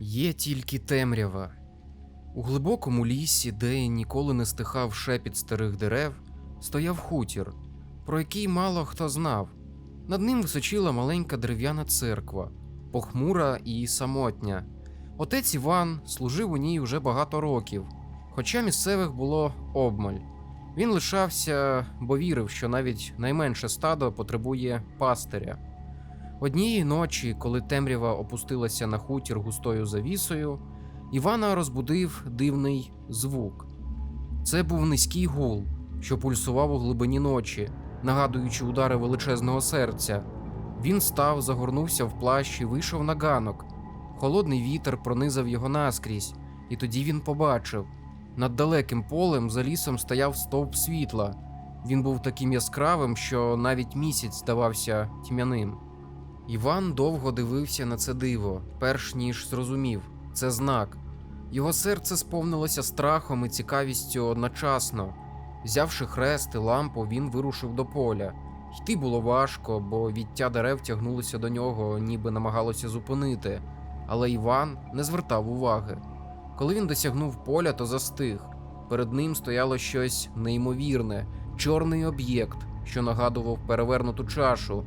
Є тільки темрява. У глибокому лісі, де ніколи не стихав шепіт старих дерев, стояв хутір, про який мало хто знав. Над ним височила маленька дерев'яна церква, похмура і самотня. Отець Іван служив у ній уже багато років, хоча місцевих було обмаль. Він лишався, бо вірив, що навіть найменше стадо потребує пастиря. Однієї ночі, коли темрява опустилася на хутір густою завісою, Івана розбудив дивний звук. Це був низький гул, що пульсував у глибині ночі, нагадуючи удари величезного серця. Він став, загорнувся в плащ і вийшов на ганок. Холодний вітер пронизав його наскрізь, і тоді він побачив. Над далеким полем за лісом стояв стовп світла. Він був таким яскравим, що навіть місяць здавався тьмяним. Іван довго дивився на це диво, перш ніж зрозумів це знак. Його серце сповнилося страхом і цікавістю одночасно. Взявши хрест і лампу, він вирушив до поля. Йти було важко, бо віття дерев тягнулося до нього, ніби намагалося зупинити. Але Іван не звертав уваги. Коли він досягнув поля, то застиг. Перед ним стояло щось неймовірне, чорний об'єкт, що нагадував перевернуту чашу.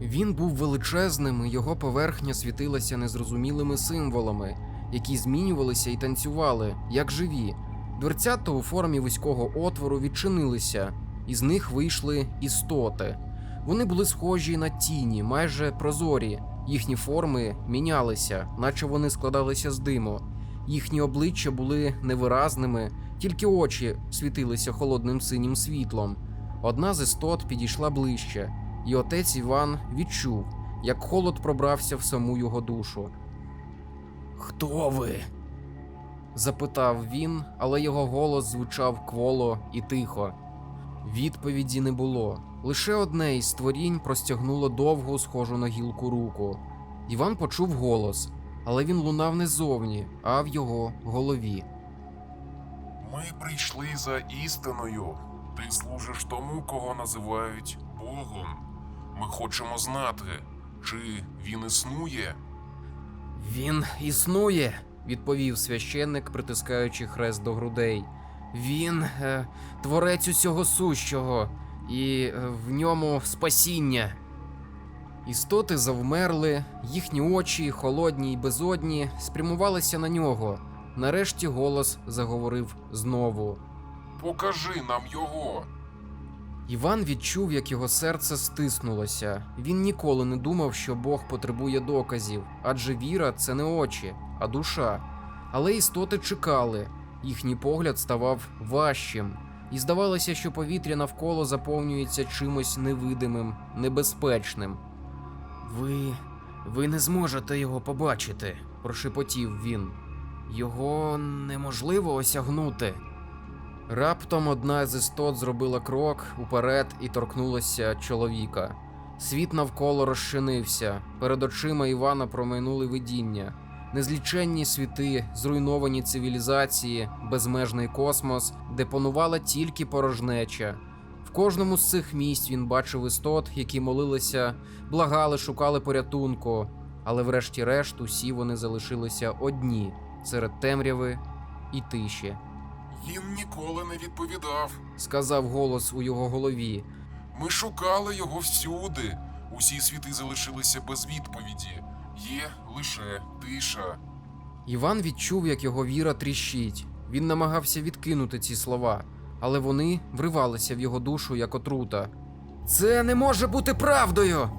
Він був величезним, і його поверхня світилася незрозумілими символами, які змінювалися і танцювали, як живі. Дверцята у формі вузького отвору відчинилися, і з них вийшли істоти. Вони були схожі на тіні, майже прозорі. Їхні форми мінялися, наче вони складалися з диму. Їхні обличчя були невиразними, тільки очі світилися холодним синім світлом. Одна з істот підійшла ближче, і отець Іван відчув, як холод пробрався в саму його душу. Хто ви? запитав він, але його голос звучав кволо і тихо. Відповіді не було. Лише одне із створінь простягнуло довгу, схожу на гілку руку. Іван почув голос, але він лунав не ззовні, а в його голові. Ми прийшли за істиною. Ти служиш тому, кого називають Богом. Ми хочемо знати, чи він існує. Він існує, відповів священник, притискаючи хрест до грудей. Він е, творець усього сущого, і е, в ньому спасіння. Істоти завмерли, їхні очі, холодні й безодні, спрямувалися на нього. Нарешті голос заговорив знову. Покажи нам його. Іван відчув, як його серце стиснулося. Він ніколи не думав, що Бог потребує доказів, адже віра це не очі, а душа. Але істоти чекали, їхній погляд ставав важчим, і здавалося, що повітря навколо заповнюється чимось невидимим, небезпечним. Ви. ви не зможете його побачити, прошепотів він. Його неможливо осягнути. Раптом одна з істот зробила крок уперед і торкнулася чоловіка. Світ навколо розчинився. Перед очима Івана промайнули видіння. Незліченні світи, зруйновані цивілізації, безмежний космос, де панувала тільки порожнеча. В кожному з цих місць він бачив істот, які молилися, благали, шукали порятунку. Але врешті-решт усі вони залишилися одні серед темряви і тиші. Він ніколи не відповідав. сказав голос у його голові. Ми шукали його всюди. Усі світи залишилися без відповіді. Є лише тиша. Іван відчув, як його віра тріщить. Він намагався відкинути ці слова, але вони вривалися в його душу як отрута. Це не може бути правдою.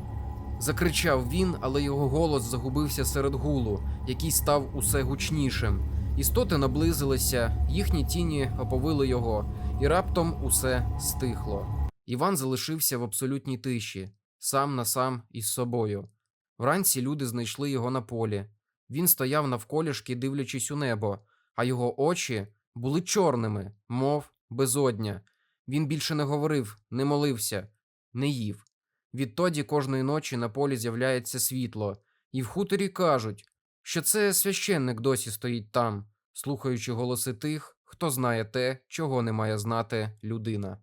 закричав він, але його голос загубився серед гулу, який став усе гучнішим. Істоти наблизилися, їхні тіні оповили його, і раптом усе стихло. Іван залишився в абсолютній тиші, сам на сам із собою. Вранці люди знайшли його на полі. Він стояв навколішки, дивлячись у небо, а його очі були чорними, мов безодня. Він більше не говорив, не молився, не їв. Відтоді кожної ночі на полі з'являється світло, і в хуторі кажуть, що це священник досі стоїть там, слухаючи голоси тих, хто знає те, чого не має знати людина.